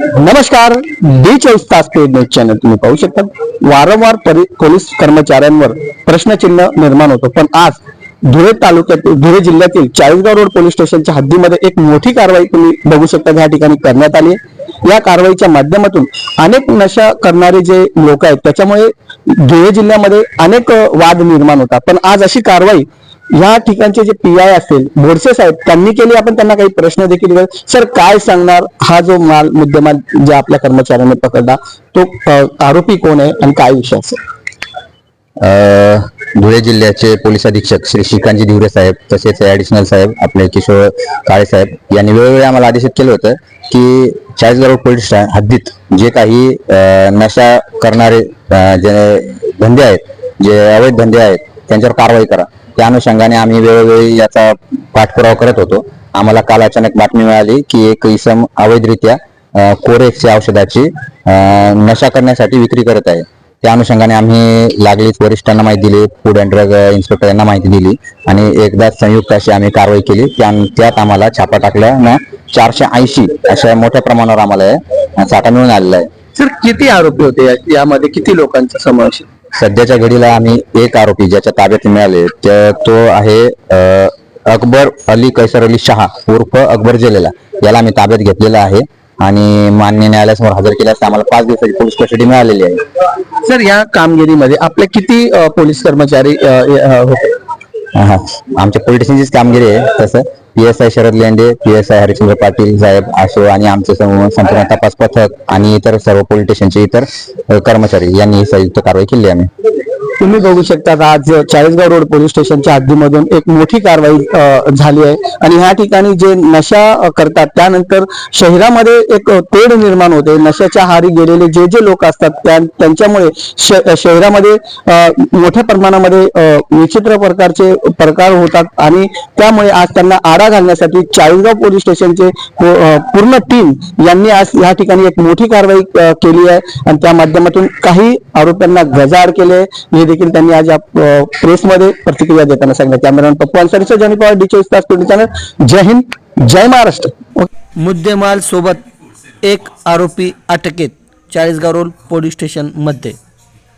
नमस्कार डी चोवीस तास पेड न्यूज चॅनल तुम्ही पाहू शकता. वारंवार पोलीस कर्मचाऱ्यांवर प्रश्नचिन्ह निर्माण होतो. पण आज धुळे तालुक्यातील धुळे जिल्ह्यातील चाळीसगाव रोड पोलीस स्टेशनच्या हद्दीमध्ये एक मोठी कारवाई तुम्ही बघू शकता. या ठिकाणी करण्यात आली आहे. या कारवाईच्या माध्यमातून अनेक नशा करणारे जे लोक आहेत त्याच्यामुळे धुळे जिल्ह्यामध्ये अनेक वाद निर्माण होतात. पण आज अशी कारवाई या ठिकाणचे जे पी आय असतील बोरसे साहेब त्यांनी केली आपण त्यांना काही प्रश्न देखील सर काय सांगणार हा जो माल मुद्देमाल जे आपल्या कर्मचाऱ्यांनी पकडला तो आरोपी कोण आहे आणि काय विषय असेल? धुळे जिल्ह्याचे पोलीस अधीक्षक श्री श्रीकांतजी धिवरे साहेब तसेच ऍडिशनल साहेब आपले किशोर काळे साहेब यांनी वेळोवेळी आम्हाला आदेशित केलं होतं की चाळीसगाव पोलीस हद्दीत जे काही नशा करणारे जे धंदे आहेत जे अवैध धंदे आहेत त्यांच्यावर कारवाई करा. त्या अनुषंगाने आम्ही वेळोवेळी याचा पाठपुरावा करत होतो. आम्हाला काल अचानक बातमी मिळाली की एक इसम अवैधरित्या कोरेक्स कोरेक्सच्या औषधाची नशा करण्यासाठी विक्री करत आहे. त्या अनुषंगाने आम्ही लागलीच वरिष्ठांना माहिती दिली फूड अँड ड्रग इन्स्पेक्टर यांना माहिती दिली आणि एकदा संयुक्त अशी आम्ही कारवाई केली. त्या- त्यात आम्हाला छापा टाकल्यानं चारशे ऐंशी अशा मोठ्या प्रमाणावर आम्हाला साठा मिळून आलेला आहे. सर किती आरोपी होते या- यामध्ये किती लोकांचा समावेश आहे? सध्याच्या घडीला आम्ही एक आरोपी ज्याच्या ताब्यात मिळाले त्या- तो आहे अकबर अली कैसर अली शहा उर्फ अकबर जलेला. याला आम्ही ताब्यात घेतलेला आहे आणि मान्य न्यायालयासमोर हजर केल्यास आम्हाला पाच दिवसाची पोलीस कस्टडी मिळालेली आहे. सर या कामगिरीमध्ये आपले किती अ, पोलीस कर्मचारी अ, अ, होते? आमच्या पोलिटिशियनचीच कामगिरी आहे तसं. P S I Sharad Lende P S I Harishchandra Patil साहेब आशो आणि आमचे समूह संपूर्ण तपास पथक आणि इतर सर्व पोलिटिशियनचे इतर कर्मचारी यांनी ही संयुक्त कारवाई केली आम्ही. तुम्ही बघू शकता आज चाळीसगाव रोड पोलीस स्टेशनच्या हद्दीमधून एक मोठी कारवाई झाली आहे. आणि ह्या ठिकाणी जे नशा करतात त्यानंतर शहरामध्ये एक तेढ निर्माण होते. नशाच्या हारी गेलेले जे जे लोक असतात त्या त्यांच्यामुळे श- शहरामध्ये मोठ्या प्रमाणामध्ये विचित्र प्रकारचे प्रकार होतात. आणि त्यामुळे आज त्यांना आळा घालण्यासाठी चाळीसगाव पोलीस स्टेशनचे पूर्ण टीम यांनी आज या ठिकाणी एक मोठी कारवाई केली आहे. आणि त्या माध्यमातून काही आरोप्यांना गजाड केले हे देखील त्यांनी आज या प्रेसमध्ये प्रतिक्रिया देताना सांगितलं. कॅमेरामॅन पप्पू अन्सारीचा जॉनी पवार डी चोवीस तास चॅनल जय हिंद जय महाराष्ट्र. मुद्देमाल सोबत एक आरोपी अटकेत. चाळीसगाव रोड पोलीस स्टेशनमध्ये